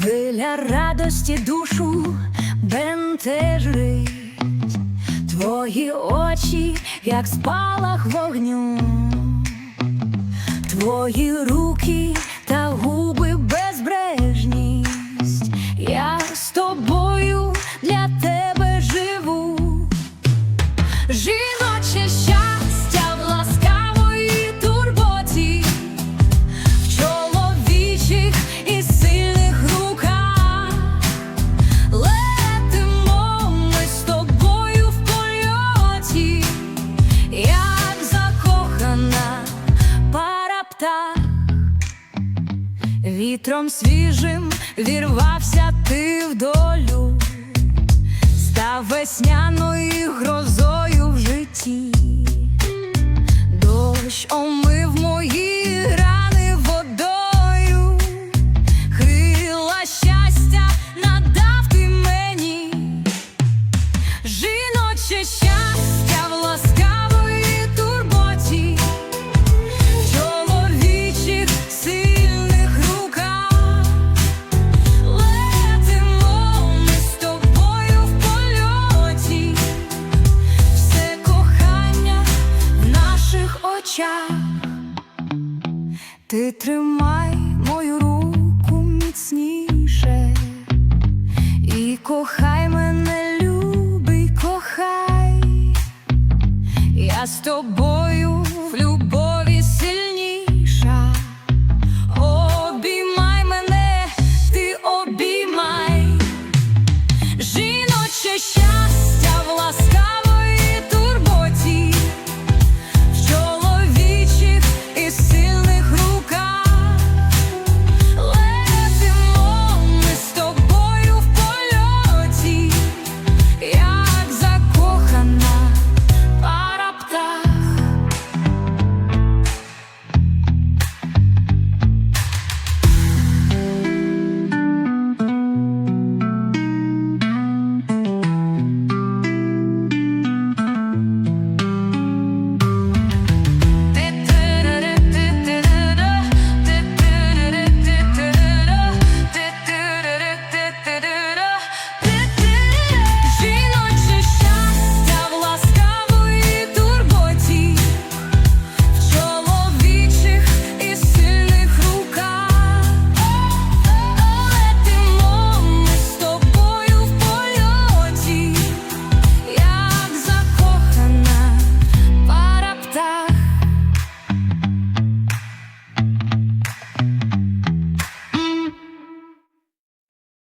Хвиля радості душу бентежить, твої очі, як спалах вогню, твої руки Вітром свіжим вірвався ти в долю, став весняною грозою в житті. Дощ омив мої рани водою, крила щастя надав ти мені, жіноче щастя очах. Ти тримай мою руку міцніше і кохай мене, любий, кохай. Я з тобою